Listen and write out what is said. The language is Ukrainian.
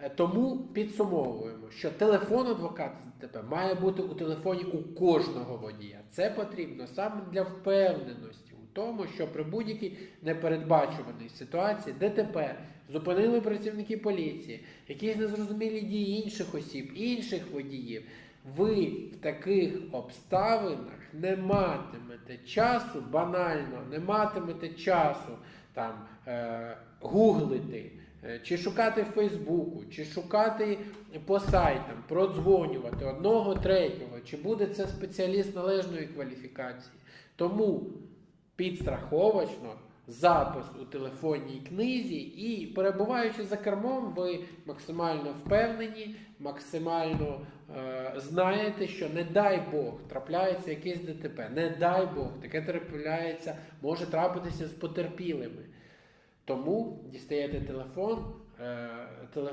Е, Тому підсумовуємо, що телефон адвоката ДТП має бути у телефоні у кожного водія. Це потрібно саме для впевненості у тому, що при будь-якій непередбачуваній ситуації ДТП зупинили працівники поліції, якісь незрозумілі дії інших осіб, інших водіїв. Ви в таких обставинах не матимете часу, банально, не матимете часу там е, гуглити, чи шукати в Фейсбуку, чи шукати по сайтам, продзвонювати одного, третього, чи буде це спеціаліст належної кваліфікації. Тому підстраховочно запис у телефонній книзі і перебуваючи за кермом, ви максимально впевнені, максимально е, знаєте, що не дай Бог трапляється якесь ДТП, не дай Бог, таке трапляється, може трапитися з потерпілими. Тому дістаєте телефон, е, телефон.